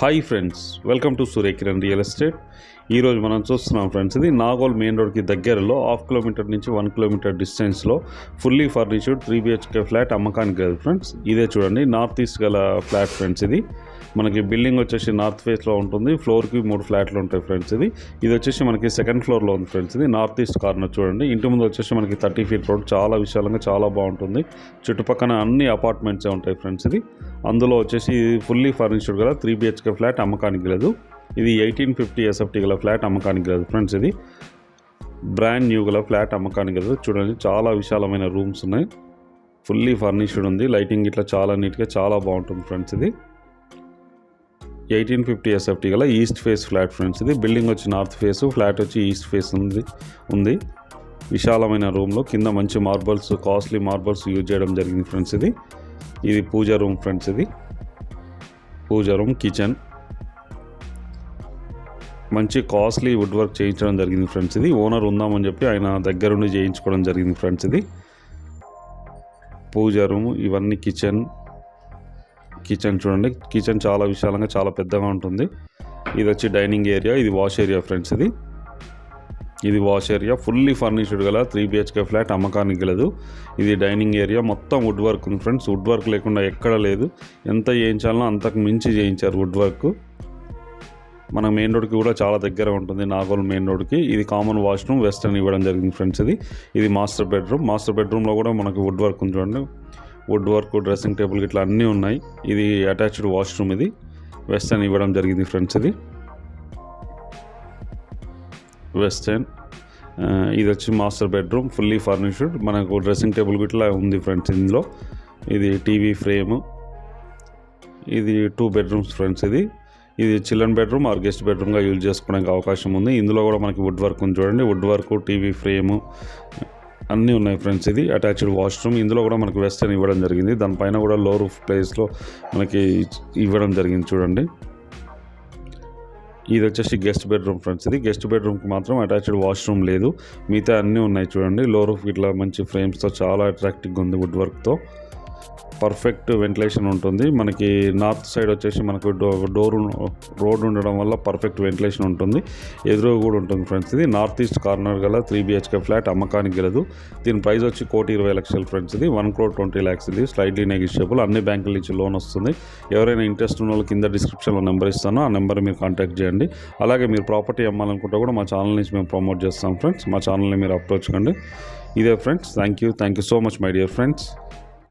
Hi friends welcome to Suryakiran real estate. ఈరోజు మనం చూస్తున్నాం ఫ్రెండ్స్ ఇది నాగోల్ మెయిన్ రోడ్కి దగ్గరలో హాఫ్ కిలోమీటర్ నుంచి వన్ కిలోమీటర్ డిస్టెన్స్లో fully furnished three BHK flat అమ్మకానికి కాదు ఫ్రెండ్స్. ఇదే చూడండి నార్త్ ఈస్ట్ గల ఫ్లాట్ ఫ్రెండ్స్ ఇది. మనకి బిల్డింగ్ వచ్చేసి నార్త్ ఫేస్లో ఉంటుంది ఫ్లోర్కి మూడు ఫ్లాట్లు ఉంటాయి ఫ్రెండ్స్ ఇది. ఇది వచ్చేసి మనకి సెకండ్ ఫ్లోర్లో ఉంది ఫ్రెండ్స్ ఇది నార్త్ ఈస్ట్ కార్నర్ చూడండి. ఇంటి ముందు వచ్చేసి మనకి థర్టీ ఫీట్ రోడ్ చాలా విశాలంగా చాలా బాగుంటుంది. చుట్టుపక్కల అన్ని అపార్ట్మెంట్సే ఉంటాయి ఫ్రెండ్స్ ఇది. అందులో వచ్చేసి ఫుల్లీ ఫర్నిష్డ్ గల త్రీ బిహెచ్కే ఫ్లాట్ అమ్మకానికి లేదు ఇది ఎయిటీన్ ఫిఫ్టీ ఎస్ఎఫ్టీ గల ఫ్లాట్ అమ్మకానికి లేదు ఫ్రెండ్స్ ఇది. బ్రాండ్ న్యూ గల ఫ్లాట్ అమ్మకానికి లేదు చూడండి చాలా విశాలమైన రూమ్స్ ఉన్నాయి. ఫుల్లీ ఫర్నిష్డ్ ఉంది. లైటింగ్ ఇట్లా చాలా నీట్గా చాలా బాగుంటుంది ఫ్రెండ్స్ ఇది. ఎయిటీన్ ఫిఫ్టీ ఎస్ఎఫ్టీ గల ఈస్ట్ ఫేస్ ఫ్లాట్ ఫ్రెండ్స్ ఇది. బిల్డింగ్ వచ్చి నార్త్ ఫేస్ ఫ్లాట్ వచ్చి ఈస్ట్ ఫేస్ ఉంది. ఉంది. విశాలమైన రూమ్లో కింద మంచి మార్బల్స్ కాస్ట్లీ మార్బల్స్ యూజ్ చేయడం జరిగింది ఫ్రెండ్స్ ఇది. ఇది పూజ రూమ్ ఫ్రెండ్స్ ఇది. Puja room kitchen. మంచి కాస్ట్లీ వుడ్ వర్క్ చేయించడం జరిగింది ఫ్రెండ్స్ ఇది. ఓనర్ ఉందామని చెప్పి ఆయన దగ్గరుండి చేయించుకోవడం జరిగింది ఫ్రెండ్స్ ఇది. పూజ రూమ్ ఇవన్నీ కిచెన్. కిచెన్ చూడండి. కిచెన్ చాలా విశాలంగా చాలా పెద్దగా ఉంటుంది. ఇది వచ్చి డైనింగ్ ఏరియా ఇది వాష్ ఏరియా ఫ్రెండ్స్ ఇది. ఇది వాష్ ఏరియా ఫుల్లీ ఫర్నిష్డ్ గల త్రీ బిహెచ్కే ఫ్లాట్ అమ్మకానికి గలదు. ఇది డైనింగ్ ఏరియా మొత్తం వుడ్ వర్క్ ఉంది ఫ్రెండ్స్ వుడ్ వర్క్ లేకుండా ఎక్కడ లేదు. ఎంత చేయించాలనో అంతకు మించి చేయించారు వుడ్ వర్క్ మన మెయిన్ రోడ్కి కూడా చాలా దగ్గర ఉంటుంది నాగోల్ మెయిన్ రోడ్కి ఇది కామన్ వాష్రూమ్ వెస్టర్న్ ఇవ్వడం జరిగింది ఫ్రెండ్స్ ఇది. ఇది మాస్టర్ బెడ్రూమ్ మాస్టర్ బెడ్రూమ్లో కూడా మనకు వుడ్ వర్క్ ఉంది చూడండి. వుడ్ వర్క్ డ్రెస్సింగ్ టేబుల్ ఇట్లా అన్నీ ఉన్నాయి. ఇది అటాచ్డ్ వాష్రూమ్ ఇది. వెస్టర్న్ ఇవ్వడం జరిగింది ఫ్రెండ్స్ ఇది. వెస్టర్న్ ఇది వచ్చి మాస్టర్ బెడ్రూమ్ ఫుల్లీ ఫర్నిష్డ్ మనకు డ్రెస్సింగ్ టేబుల్ ఇట్లా ఉంది ఫ్రెండ్స్ ఇందులో. ఇది టీవీ ఫ్రేమ్ ఇది టూ బెడ్రూమ్స్ ఫ్రెండ్స్ ఇది. ఇది చిల్డ్రన్ బెడ్రూమ్ ఆర్ గెస్ట్ బెడ్రూమ్గా యూజ్ చేసుకోవడానికి అవకాశం ఉంది. ఇందులో కూడా మనకి వుడ్ వర్క్ ఉంది చూడండి. వుడ్ వర్క్ టీవీ ఫ్రేము అన్నీ ఉన్నాయి ఫ్రెండ్స్ ఇది. అటాచ్డ్ వాష్రూమ్ ఇందులో కూడా మనకి వెస్టర్న్ ఇవ్వడం జరిగింది. దానిపైన కూడా లో రూఫ్ ప్లేస్లో మనకి ఇవ్వడం జరిగింది చూడండి. ఇది వచ్చేసి గెస్ట్ బెడ్రూమ్ ఫ్రెండ్స్ ఇది గెస్ట్ బెడ్రూమ్కి మాత్రం అటాచ్డ్ వాష్రూమ్ లేదు. మిగతా అన్నీ ఉన్నాయి చూడండి. లో రూఫ్ ఇట్లా మంచి ఫ్రేమ్స్తో చాలా అట్రాక్టివ్గా ఉంది వుడ్ వర్క్తో పర్ఫెక్ట్ వెంటిలేషన్ ఉంటుంది. మనకి నార్త్ సైడ్ వచ్చేసి మనకు డో డోర్ రోడ్ ఉండడం వల్ల పర్ఫెక్ట్ వెంటిలేషన్ ఉంటుంది. ఎదురుగా కూడా ఉంటుంది ఫ్రెండ్స్ ఇది. నార్త్ ఈస్ట్ కార్నర్ గల త్రీ బిహెచ్కే ఫ్లాట్ అమ్మకానికి గలదు. దీని ప్రైస్ వచ్చి కోటి ఇరవై లక్షలు ఫ్రెండ్స్ ఇది. వన్ క్రోడ్ ట్వంటీ ల్యాక్స్ ఇది. Slightly negotiable. అన్ని బ్యాంకుల నుంచి లోన్ వస్తుంది. ఎవరైనా ఇంట్రెస్ట్ ఉన్న వాళ్ళు కింద డిస్క్రిప్షన్లో నెంబర్ ఇస్తాను. ఆ నెంబర్ మీరు కాంటాక్ట్ చేయండి. అలాగే మీరు ప్రాపర్టీ అమ్మాలనుకుంటే కూడా మా ఛానల్ నుంచి మేము ప్రమోట్ చేస్తాం ఫ్రెండ్స్. మా ఛానల్ని మీరు అప్రోచ్ కండి. ఇదే friends. Thank you. Thank you so much my dear friends.